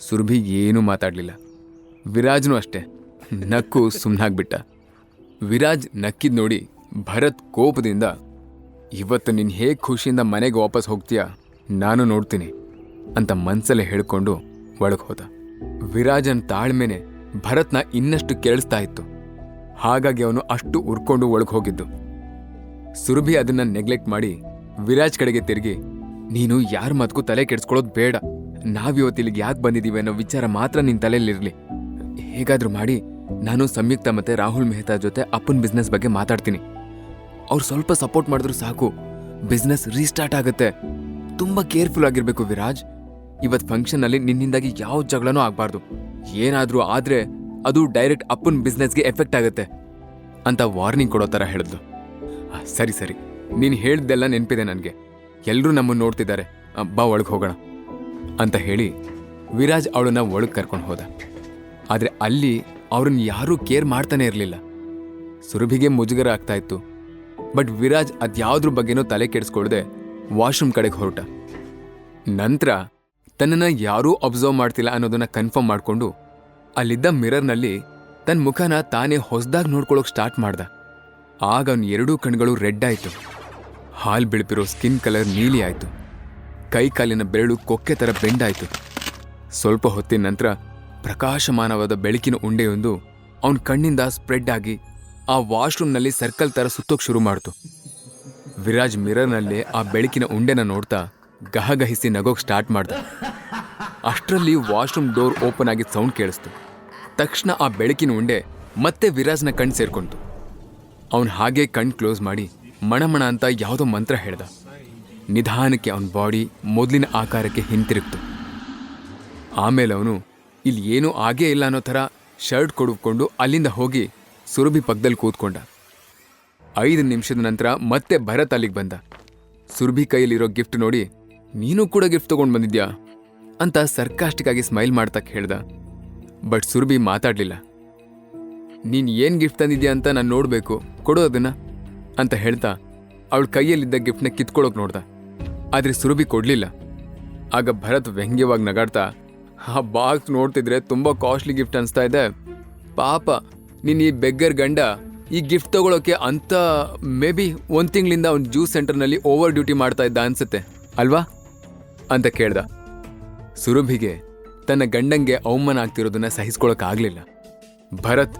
ಸುರಭಿ ಏನೂ ಮಾತಾಡಲಿಲ್ಲ. ವಿರಾಜ್ನೂ ಅಷ್ಟೇ. ನಕ್ಕು ಸುಮ್ಮನಾಗ್ಬಿಟ್ಟ ವಿರಾಜ್ ನಕ್ಕಿದ್ ನೋಡಿ ಭರತ್ ಕೋಪದಿಂದ, ಇವತ್ತು ನೀನು ಹೇಗೆ ಖುಷಿಯಿಂದ ಮನೆಗೆ ವಾಪಸ್ ಹೋಗ್ತೀಯಾ? ನಾನು ನೋಡ್ತೀನಿ, ಅಂತ ಮನ್ಸಲ್ಲೇ ಹೇಳ್ಕೊಂಡು ಒಳಗೆ ಹೋದ. ವಿರಾಜನ್ ತಾಳ್ಮೆನೆ ಭರತ್ನ ಇನ್ನಷ್ಟು ಕೇಳಿಸ್ತಾ ಇತ್ತು. ಹಾಗಾಗಿ ಅವನು ಅಷ್ಟು ಉರ್ಕೊಂಡು ಒಳಗೆ ಹೋಗಿದ್ದು. ಸುರಭಿ ಅದನ್ನ ನೆಗ್ಲೆಕ್ಟ್ ಮಾಡಿ ವಿರಾಜ್ ಕಡೆಗೆ ತಿರುಗಿ, ನೀನು ಯಾರ ಮಾತಕ್ಕೂ ತಲೆ ಕೆಡಿಸ್ಕೊಳ್ಳೋದು ಬೇಡ. ನಾವಿವತ್ತು ಇಲ್ಲಿಗೆ ಯಾಕೆ ಬಂದಿದ್ದೀವಿ ಅನ್ನೋ ವಿಚಾರ ಮಾತ್ರ ನಿನ್ನ ತಲೆಯಲ್ಲಿರಲಿ. ಹೇಗಾದರೂ ಮಾಡಿ, ನಾನು ಸಂಯುಕ್ತ ಮತ್ತೆ ರಾಹುಲ್ ಮೆಹ್ತಾ ಜೊತೆ ಅಪ್ಪನ ಬಿಸ್ನೆಸ್ ಬಗ್ಗೆ ಮಾತಾಡ್ತೀನಿ. ಅವ್ರು ಸ್ವಲ್ಪ ಸಪೋರ್ಟ್ ಮಾಡಿದ್ರು ಸಾಕು ಬಿಸ್ನೆಸ್ ರೀಸ್ಟಾರ್ಟ್ ಆಗುತ್ತೆ. ತುಂಬಾ ಕೇರ್ಫುಲ್ ಆಗಿರಬೇಕು ವಿರಾಜ್. ಇವತ್ತು ಫಂಕ್ಷನ್ನಲ್ಲಿ ನಿನ್ನಿಂದಾಗಿ ಯಾವ ಜಗಳನೂ ಆಗಬಾರ್ದು. ಏನಾದರೂ ಆದ್ರೆ ಅದು ಡೈರೆಕ್ಟ್ ಅಪ್ಪನ್ ಬಿಸ್ನೆಸ್ಗೆ ಎಫೆಕ್ಟ್ ಆಗುತ್ತೆ ಅಂತ ವಾರ್ನಿಂಗ್ ಕೊಡೋ ಥರ ಹೇಳಿದ್ಲು ಸರಿ ಸರಿ. ನೀನು ಹೇಳಿದ್ದೆಲ್ಲ ನೆನಪಿದೆ ನನಗೆ. ಎಲ್ಲರೂ ನಮ್ಮನ್ನು ನೋಡ್ತಿದ್ದಾರೆ. ಬಾ ಒಳಗೆ ಹೋಗೋಣ. ಅಂತ ಹೇಳಿ ವಿರಾಜ್ ಅವಳನ್ನ ಒಳಗೆ ಕರ್ಕೊಂಡು ಹೋದ. ಆದರೆ ಅಲ್ಲಿ ಅವ್ರನ್ನ ಯಾರೂ ಕೇರ್ ಮಾಡ್ತಾನೆ ಇರಲಿಲ್ಲ. ಸುರಭಿಗೆ ಮುಜುಗರ ಆಗ್ತಾ ಇತ್ತು. ಬಟ್ ವಿರಾಜ್ ಅದ್ಯಾವ್ದ್ರ ಬಗ್ಗೆನೂ ತಲೆ ಕೆಡಿಸ್ಕೊಳ್ದೆ ವಾಶ್ರೂಮ್ ಕಡೆಗೆ ಹೊರಟ. ನಂತರ ತನ್ನನ್ನ ಯಾರೂ ಅಬ್ಸರ್ವ್ ಮಾಡ್ತಿಲ್ಲ ಅನ್ನೋದನ್ನ ಕನ್ಫರ್ಮ್ ಮಾಡ್ಕೊಂಡು ಅಲ್ಲಿದ್ದ ಮಿರರ್ನಲ್ಲಿ ತನ್ನ ಮುಖನ ತಾನೇ ಹೊಸದಾಗಿ ನೋಡ್ಕೊಳ್ಳೋಕೆ ಸ್ಟಾರ್ಟ್ ಮಾಡ್ದ. ಆಗ ಅವನ ಎರಡೂ ಕಣ್ಗಳು ರೆಡ್ ಆಯಿತು. ಹಾಲ್ ಬಿಳ್ಪಿರೋ ಸ್ಕಿನ್ ಕಲರ್ ನೀಲಿ ಆಯ್ತು. ಕೈ ಕಾಲಿನ ಬೆರಳು ಕೊಕ್ಕೆ ಥರ ಬೆಂಡಾಯಿತು. ಸ್ವಲ್ಪ ಹೊತ್ತಿನ ನಂತರ ಪ್ರಕಾಶಮಾನವಾದ ಬೆಳಕಿನ ಉಂಡೆಯೊಂದು ಅವನ ಕಣ್ಣಿಂದ ಸ್ಪ್ರೆಡ್ ಆಗಿ ಆ ವಾಶ್ರೂಮ್ನಲ್ಲಿ ಸರ್ಕಲ್ ಥರ ಸುತ್ತೋಕ್ ಶುರು ಮಾಡ್ತು. ವಿರಾಜ್ ಮಿರರ್ನಲ್ಲಿ ಆ ಬೆಳಕಿನ ಉಂಡೆನ ನೋಡ್ತಾ ಗಹಗಹಿಸಿ ನಗೋಕ್ ಸ್ಟಾರ್ಟ್ ಮಾಡ್ದ. ಅಷ್ಟರಲ್ಲಿ ವಾಶ್ರೂಮ್ ಡೋರ್ ಓಪನ್ ಆಗಿ ಸೌಂಡ್ ಕೇಳಿಸ್ತು. ತಕ್ಷಣ ಆ ಬೆಳಕಿನ ಉಂಡೆ ಮತ್ತೆ ವಿರಾಜ್ನ ಕಣ್ಣು ಸೇರ್ಕೊಂತು. ಅವನು ಹಾಗೆ ಕಣ್ ಕ್ಲೋಸ್ ಮಾಡಿ ಮಣಮಣ ಅಂತ ಯಾವುದೋ ಮಂತ್ರ ಹೇಳ್ದ. ನಿಧಾನಕ್ಕೆ ಅವನ ಬಾಡಿ ಮೊದಲಿನ ಆಕಾರಕ್ಕೆ ಹಿಂತಿರುಗ್ತು. ಆಮೇಲೆ ಅವನು, ಇಲ್ಲಿ ಏನೂ ಆಗೇ ಇಲ್ಲ ಅನ್ನೋ ಥರ ಶರ್ಟ್ ಕೊಡುಕೊಂಡು ಅಲ್ಲಿಂದ ಹೋಗಿ ಸುರಭಿ ಪಕ್ಕದಲ್ಲಿ ಕೂತ್ಕೊಂಡ. ಐದು ನಿಮಿಷದ ನಂತರ ಮತ್ತೆ ಭರತ್ ಅಲ್ಲಿಗೆ ಬಂದ. ಸುರಭಿ ಕೈಯಲ್ಲಿರೋ ಗಿಫ್ಟ್ ನೋಡಿ, ನೀನು ಕೂಡ ಗಿಫ್ಟ್ ತಗೊಂಡು ಬಂದಿದ್ಯಾ? ಅಂತ ಸರ್ಕಾಸ್ಟಿಕ್ ಆಗಿ ಸ್ಮೈಲ್ ಮಾಡ್ತಾ ಹೇಳ್ದ. ಬಟ್ ಸುರಭಿ ಮಾತಾಡ್ಲಿಲ್ಲ. ನೀನ್ ಏನ್ ಗಿಫ್ಟ್ ತಂದಿದ್ಯಾ ಅಂತ ನಾನು ನೋಡಬೇಕು, ಕೊಡು ಅದನ್ನ, ಅಂತ ಹೇಳ್ತಾ ಅವಳ ಕೈಯಲ್ಲಿದ್ದ ಗಿಫ್ಟ್ನ ಕಿತ್ಕೊಳ್ಳೋಕೆ ನೋಡ್ದ. ಆದ್ರೆ ಸುರಭಿ ಕೊಡಲಿಲ್ಲ. ಆಗ ಭರತ್ ವ್ಯಂಗ್ಯವಾಗಿ ನಗಾಡ್ತಾ, ಆ ಬಾಕ್ಸ್ ನೋಡ್ತಿದ್ರೆ ತುಂಬ ಕಾಸ್ಟ್ಲಿ ಗಿಫ್ಟ್ ಅನಿಸ್ತಾ ಇದೆ. ಪಾಪ, ನೀನು ಈ ಬೆಗ್ಗರ್ ಗಂಡ ಈ ಗಿಫ್ಟ್ ತಗೊಳ್ಳೋಕೆ ಅಂತ ಮೇ ಬಿ ಒಂದು ತಿಂಗಳಿಂದ ಅವ್ನು ಜ್ಯೂಸ್ ಸೆಂಟರ್ನಲ್ಲಿ ಓವರ್ ಡ್ಯೂಟಿ ಮಾಡ್ತಾ ಇದ್ದ ಅನ್ಸುತ್ತೆ, ಅಲ್ವಾ? ಅಂತ ಕೇಳ್ದ. ಸುರಭಿಗೆ ತನ್ನ ಗಂಡಂಗೆ ಅವಮಾನ ಆಗ್ತಿರೋದನ್ನ ಸಹಿಸ್ಕೊಳಕ್ ಆಗ್ಲಿಲ್ಲ. ಭರತ್,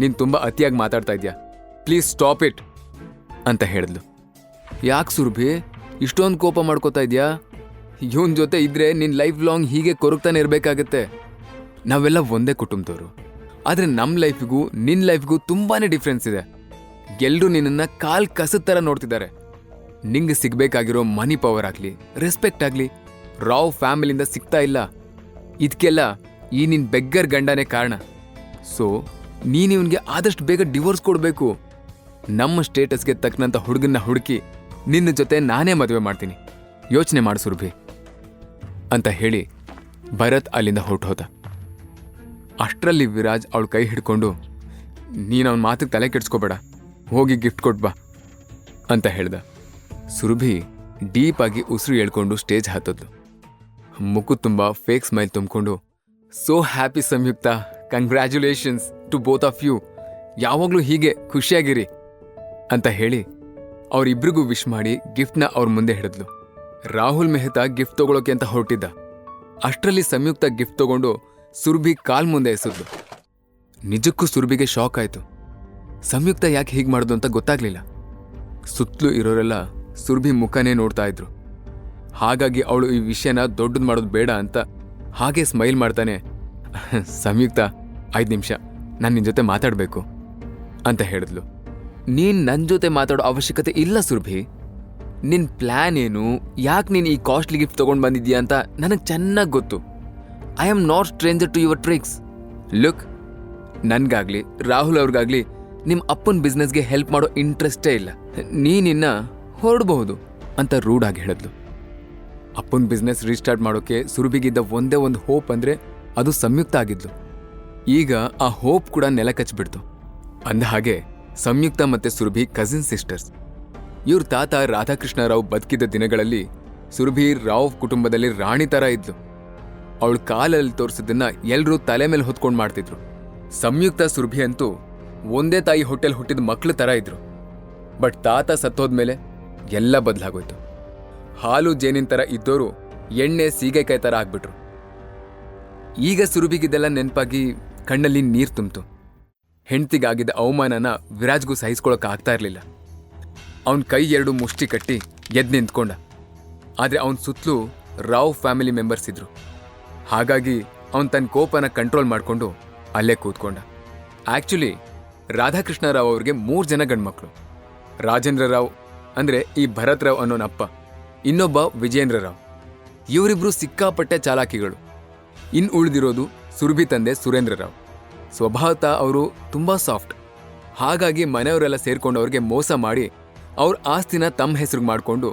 ನೀನು ತುಂಬ ಅತಿಯಾಗಿ ಮಾತಾಡ್ತಾ ಇದ್ದೀಯ ಪ್ಲೀಸ್ ಸ್ಟಾಪ್ ಇಟ್ ಅಂತ ಹೇಳಿದ್ಲು. ಯಾಕೆ ಸುರಭಿ ಇಷ್ಟೊಂದು ಕೋಪ ಮಾಡ್ಕೋತಾ ಇದೆಯಾ? ಇವನ್ ಜೊತೆ ಇದ್ರೆ ನಿನ್ ಲೈಫ್ ಲಾಂಗ್ ಹೀಗೆ ಕೊರಗ್ತಾನೆ ಇರಬೇಕಾಗತ್ತೆ. ನಾವೆಲ್ಲ ಒಂದೇ ಕುಟುಂಬದವರು. ಆದ್ರೆ ನಮ್ಮ ಲೈಫ್ಗೂ ನಿನ್ ಲೈಫ್ಗೂ ತುಂಬಾನೇ ಡಿಫ್ರೆನ್ಸ್ ಇದೆ. ಎಲ್ಲರೂ ನಿನ್ನನ್ನ ಕಾಲ್ ಕಸದ ಥರ ನೋಡ್ತಿದ್ದಾರೆ. ನಿಂಗೆ ಸಿಗ್ಬೇಕಾಗಿರೋ ಮನಿ ಪವರ್ ಆಗ್ಲಿ ರೆಸ್ಪೆಕ್ಟ್ ಆಗ್ಲಿ ರಾವ್ ಫ್ಯಾಮಿಲಿಯಿಂದ ಸಿಗ್ತಾ ಇಲ್ಲ. ಇದಕ್ಕೆಲ್ಲ ಈ ನಿನ್ ಬೆಗ್ಗರ್ ಗಂಡನೇ ಕಾರಣ. ಸೊ ನೀನು ಆದಷ್ಟು ಬೇಗ ಡಿವೋರ್ಸ್ ಕೊಡಬೇಕು. ನಮ್ಮ ಸ್ಟೇಟಸ್ಗೆ ತಕ್ಕನಂತ ಹುಡುಗನ್ನ ಹುಡುಕಿ ನಿನ್ನ ಜೊತೆ ನಾನೇ ಮದುವೆ ಮಾಡ್ತೀನಿ. ಯೋಚನೆ ಮಾಡು ಸುರಭಿ. ಅಂತ ಹೇಳಿ ಭರತ್ ಅಲ್ಲಿಂದ ಹೊರಟೋದ ಅಷ್ಟರಲ್ಲಿ ವಿರಾಜ್ ಅವಳ ಕೈ ಹಿಡ್ಕೊಂಡು, ನೀನು ಅವನ ಮಾತಿಗೆ ತಲೆ ಕೆಡ್ಸ್ಕೋಬೇಡ, ಹೋಗಿ ಗಿಫ್ಟ್ ಕೊಟ್ ಬಾ, ಅಂತ ಹೇಳ್ದ. ಸುರಭಿ ಆಗಿ ಉಸಿರು ಹೇಳ್ಕೊಂಡು ಸ್ಟೇಜ್ ಹತ್ತದ್ಲು. ಮುಖು ತುಂಬ ಫೇಕ್ ಸ್ಮೈಲ್ ತುಂಬಿಕೊಂಡು so happy Samyuktha. Congratulations to both of you ಯಾವಾಗಲೂ ಹೀಗೆ ಖುಷಿಯಾಗಿರಿ, ಅಂತ ಹೇಳಿ ಅವರಿಬ್ರಿಗೂ ವಿಶ್ ಮಾಡಿ ಗಿಫ್ಟ್ನ ಅವ್ರ ಮುಂದೆ ಹಿಡಿದ್ಲು. ರಾಹುಲ್ ಮೆಹ್ತಾ ಗಿಫ್ಟ್ ತಗೊಳಕ್ಕೆ ಅಂತ ಹೊರಟಿದ್ದ. ಅಷ್ಟರಲ್ಲಿ ಸಂಯುಕ್ತ ಗಿಫ್ಟ್ ತಗೊಂಡು ಸುರ್ಭಿ ಕಾಲ್ ಮುಂದೆ ಎಸೆದ್ಲು. ನಿಜಕ್ಕೂ ಸುರ್ಭಿಗೆ ಶಾಕ್ ಆಯಿತು. ಸಂಯುಕ್ತ ಯಾಕೆ ಹೀಗೆ ಮಾಡೋದು ಅಂತ ಗೊತ್ತಾಗ್ಲಿಲ್ಲ. ಸುತ್ತಲೂ ಇರೋರೆಲ್ಲ ಸುರ್ಭಿ ಮುಖನೇ ನೋಡ್ತಾ ಇದ್ರು. ಹಾಗಾಗಿ ಅವಳು ಈ ವಿಷಯನ ದೊಡ್ಡದು ಮಾಡೋದು ಬೇಡ ಅಂತ ಹಾಗೆ ಸ್ಮೈಲ್ ಮಾಡ್ತಾನೆ, ಸಂಯುಕ್ತ, ಐದು ನಿಮಿಷ. ನಾನು ನಿನ್ನ ಜೊತೆ ಮಾತಾಡಬೇಕು, ಅಂತ ಹೇಳಿದ್ಲು. ನೀನ್ ನನ್ನ ಜೊತೆ ಮಾತಾಡೋ ಅವಶ್ಯಕತೆ ಇಲ್ಲ, ಸುರ್ಭಿ. ನಿನ್ ಪ್ಲಾನ್ ಏನು? ಯಾಕೆ ನೀನು ಈ ಕಾಸ್ಟ್ಲಿ ಗಿಫ್ಟ್ ತಗೊಂಡು ಬಂದಿದ್ಯಾ ಅಂತ ನನಗೆ ಚೆನ್ನಾಗಿ ಗೊತ್ತು. I am not stranger to your tricks look ನನ್ಗಾಗ್ಲಿ, Rahul ಅವ್ರಿಗಾಗ್ಲಿ ನಿಮ್ಮ ಅಪ್ಪನ ಬಿಸ್ನೆಸ್ಗೆ ಹೆಲ್ಪ್ ಮಾಡೋ ಇಂಟ್ರೆಸ್ಟೇ ಇಲ್ಲ. ನೀನಿನ್ನ ಹೊರಡಬಹುದು ಅಂತ ರೂಢಾಗಿ ಹೇಳಿದ್ಲು. ಅಪ್ಪನ ಬಿಸ್ನೆಸ್ ರೀಸ್ಟಾರ್ಟ್ ಮಾಡೋಕೆ ಸುರುಬಿಗಿದ್ದ ಒಂದೇ ಒಂದು ಹೋಪ್ ಅಂದ್ರೆ ಅದು ಸಂಯುಕ್ತ ಆಗಿದ್ಲು. ಈಗ ಆ ಹೋಪ್ ಕೂಡ ನೆಲ ಕಚ್ಬಿಡ್ತು ಅಂದ ಹಾಗೆ ಸಂಯುಕ್ತ ಮತ್ತೆ ಸುರಭಿ ಕಸಿನ್ ಸಿಸ್ಟರ್ಸ್ ಇವ್ರ ತಾತ ರಾಧಾಕೃಷ್ಣ ರಾವ್ ಬದುಕಿದ್ದ ದಿನಗಳಲ್ಲಿ ಸುರಭಿ ರಾವ್ ಕುಟುಂಬದಲ್ಲಿ ರಾಣಿ ತರ ಇದ್ಲು. ಅವಳ ಕಾಲಲ್ಲಿ ತೋರಿಸಿದ್ದನ್ನ ಎಲ್ಲರೂ ತಲೆ ಮೇಲೆ ಹೊತ್ಕೊಂಡು ಮಾಡ್ತಿದ್ರು. ಸಂಯುಕ್ತ ಸುರಭಿ ಅಂತೂ ಒಂದೇ ತಾಯಿ ಹೋಟೆಲ್ ಹುಟ್ಟಿದ ಮಕ್ಕಳು ಥರ ಇದ್ರು. ಬಟ್ ತಾತ ಸತ್ತೋದ್ಮೇಲೆ ಎಲ್ಲ ಬದಲಾಗೋಯ್ತು. ಹಾಲು ಜೇನಿನ ಥರ ಇದ್ದೋರು ಎಣ್ಣೆ ಸೀಗೆಕಾಯಿ ಥರ ಆಗ್ಬಿಟ್ರು. ಈಗ ಸುರಭಿಗಿದೆಲ್ಲ ನೆನಪಾಗಿ ಕಣ್ಣಲ್ಲಿ ನೀರು ತುಂಬಿತು. ಹೆಂಡ್ತಿಗಾಗಿದ್ದ ಅವಮಾನನ ವಿರಾಜ್ಗೂ ಸಹಿಸ್ಕೊಳಕ್ ಆಗ್ತಾ ಇರಲಿಲ್ಲ. ಅವನ ಕೈ ಎರಡು ಮುಷ್ಟಿ ಕಟ್ಟಿ ಎದ್ದು ನಿಂತ್ಕೊಂಡ. ಆದರೆ ಅವನ ಸುತ್ತಲೂ ರಾವ್ ಫ್ಯಾಮಿಲಿ ಮೆಂಬರ್ಸ್ ಇದ್ರು. ಹಾಗಾಗಿ ಅವನ್ ತನ್ನ ಕೋಪನ ಕಂಟ್ರೋಲ್ ಮಾಡಿಕೊಂಡು ಅಲ್ಲೇ ಕೂತ್ಕೊಂಡ. ಆಕ್ಚುಲಿ ರಾಧಾಕೃಷ್ಣ ರಾವ್ ಅವ್ರಿಗೆ ಮೂರು ಜನ ಗಂಡ್ಮಕ್ಳು. ರಾಜೇಂದ್ರ ರಾವ್ ಅಂದ್ರೆ ಈ ಭರತ್ ರಾವ್ ಅನ್ನೋನಪ್ಪ ಇನ್ನೊಬ್ಬ ವಿಜೇಂದ್ರ ರಾವ್. ಇವರಿಬ್ರು ಸಿಕ್ಕಾಪಟ್ಟೆ ಚಾಲಾಕಿಗಳು. ಇನ್ ಉಳಿದಿರೋದು ಸುರಭಿ ತಂದೆ ಸುರೇಂದ್ರ ರಾವ್. ಸ್ವಭಾವತಃ ಅವರು ತುಂಬ ಸಾಫ್ಟ್. ಹಾಗಾಗಿ ಮನೆಯವರೆಲ್ಲ ಸೇರ್ಕೊಂಡು ಅವ್ರಿಗೆ ಮೋಸ ಮಾಡಿ ಅವ್ರ ಆಸ್ತಿನ ತಮ್ಮ ಹೆಸರಿಗೆ ಮಾಡಿಕೊಂಡು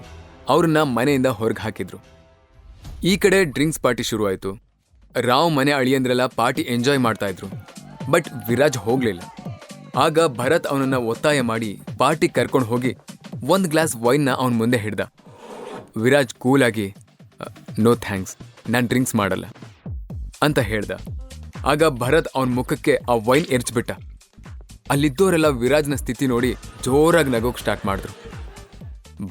ಅವ್ರನ್ನ ಮನೆಯಿಂದ ಹೊರಗೆ ಹಾಕಿದ್ರು. ಈ ಕಡೆ ಡ್ರಿಂಕ್ಸ್ ಪಾರ್ಟಿ ಶುರುವಾಯಿತು. ರಾವ್ ಮನೆ ಅಳಿಯಂದ್ರೆಲ್ಲ ಪಾರ್ಟಿ ಎಂಜಾಯ್ ಮಾಡ್ತಾ ಇದ್ರು. ಬಟ್ ವಿರಾಜ್ ಹೋಗ್ಲಿಲ್ಲ. ಆಗ ಭರತ್ ಅವನನ್ನ ಒತ್ತಾಯ ಮಾಡಿ ಪಾರ್ಟಿ ಕರ್ಕೊಂಡು ಹೋಗಿ ಒಂದು ಗ್ಲಾಸ್ ವೈನ್ನ ಅವನ ಮುಂದೆ ಹಿಡ್ದ. ವಿರಾಜ್ ಕೂಲಾಗಿ ನೋ ಥ್ಯಾಂಕ್ಸ್, ನಾನು ಡ್ರಿಂಕ್ಸ್ ಮಾಡಲ್ಲ, ಅಂತ ಹೇಳ್ದ. ಆಗ ಭರತ್ ಅವನ ಮುಖಕ್ಕೆ ಆ ವೈನ್ ಎರ್ಚ್ಬಿಟ್ಟ. ಅಲ್ಲಿದ್ದೋರೆಲ್ಲ ವಿರಾಜ್ನ ಸ್ಥಿತಿ ನೋಡಿ ಜೋರಾಗಿ ನಗೋಕ್ ಸ್ಟಾರ್ಟ್ ಮಾಡಿದ್ರು.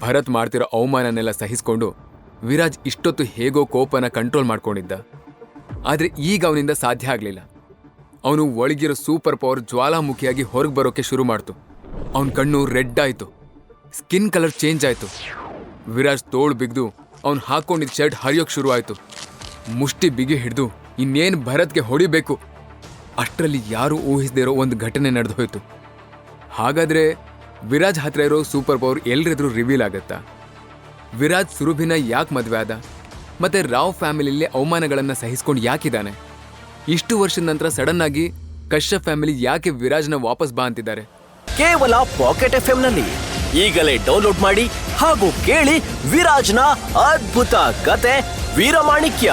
ಭರತ್ ಮಾಡ್ತಿರೋ ಅವಮಾನನೆಲ್ಲ ಸಹಿಸ್ಕೊಂಡು ವಿರಾಜ್ ಇಷ್ಟೊತ್ತು ಹೇಗೋ ಕೋಪನ ಕಂಟ್ರೋಲ್ ಮಾಡ್ಕೊಂಡಿದ್ದ. ಆದ್ರೆ ಈಗ ಅವನಿಂದ ಸಾಧ್ಯ ಆಗಲಿಲ್ಲ. ಅವನು ಒಳಗಿರೋ ಸೂಪರ್ ಪವರ್ ಜ್ವಾಲಾಮುಖಿಯಾಗಿ ಹೊರಗೆ ಬರೋಕೆ ಶುರು ಮಾಡ್ತು. ಅವನ ಕಣ್ಣು ರೆಡ್ ಆಯ್ತು. ಸ್ಕಿನ್ ಕಲರ್ ಚೇಂಜ್ ಆಯ್ತು. ವಿರಾಜ್ ತೋಳು ಬಿಗ್ದು ಅವನು ಹಾಕೊಂಡಿದ್ದ ಶರ್ಟ್ ಹರಿಯೋಕೆ ಶುರು ಆಯ್ತು. ಮುಷ್ಟಿ ಬಿಗಿ ಹಿಡಿದು ಇನ್ನೇನು ಭರತ್ಗೆ ಹೊಡಿಬೇಕು? ಅಷ್ಟರಲ್ಲಿ ಯಾರೂ ಇರೋ ಒಂದು ಘಟನೆ ನಡೆದು ಹೋಯ್ತು. ಹಾಗಾದ್ರೆ ವಿರಾಜ್ ಹತ್ರ ಇರೋ ಸೂಪರ್ ಪವರ್ ಎಲ್ರೆದ್ರು ರಿವೀಲ್ ಆಗತ್ತಾ? ವಿರಾಜ್ ಸುರುಭಿನ ಯಾಕೆ ಮದುವೆ ಆದ? ಮತ್ತೆ ರಾವ್ ಫ್ಯಾಮಿಲಿಯಲ್ಲಿ ಅವಮಾನಗಳನ್ನು ಸಹಿಸ್ಕೊಂಡು ಯಾಕಿದ್ದಾನೆ ಇಷ್ಟು ವರ್ಷದ ನಂತರ ಸಡನ್ ಆಗಿ ಕಶ್ಯಪ್ ಫ್ಯಾಮಿಲಿ ಯಾಕೆ ವಿರಾಜ್ನ ವಾಪಸ್ ಬಾ ಅಂತಿದ್ದಾರೆ? ಕೇವಲ ಪಾಕೆಟ್ ಎಫ್ನಲ್ಲಿ ಈಗಲೇ ಡೌನ್ಲೋಡ್ ಮಾಡಿ ಹಾಗೂ ಕೇಳಿ ವಿರಾಜ್ನ ಅದ್ಭುತ ಕತೆ ವೀರಮಾಣಿಕ್ಯ.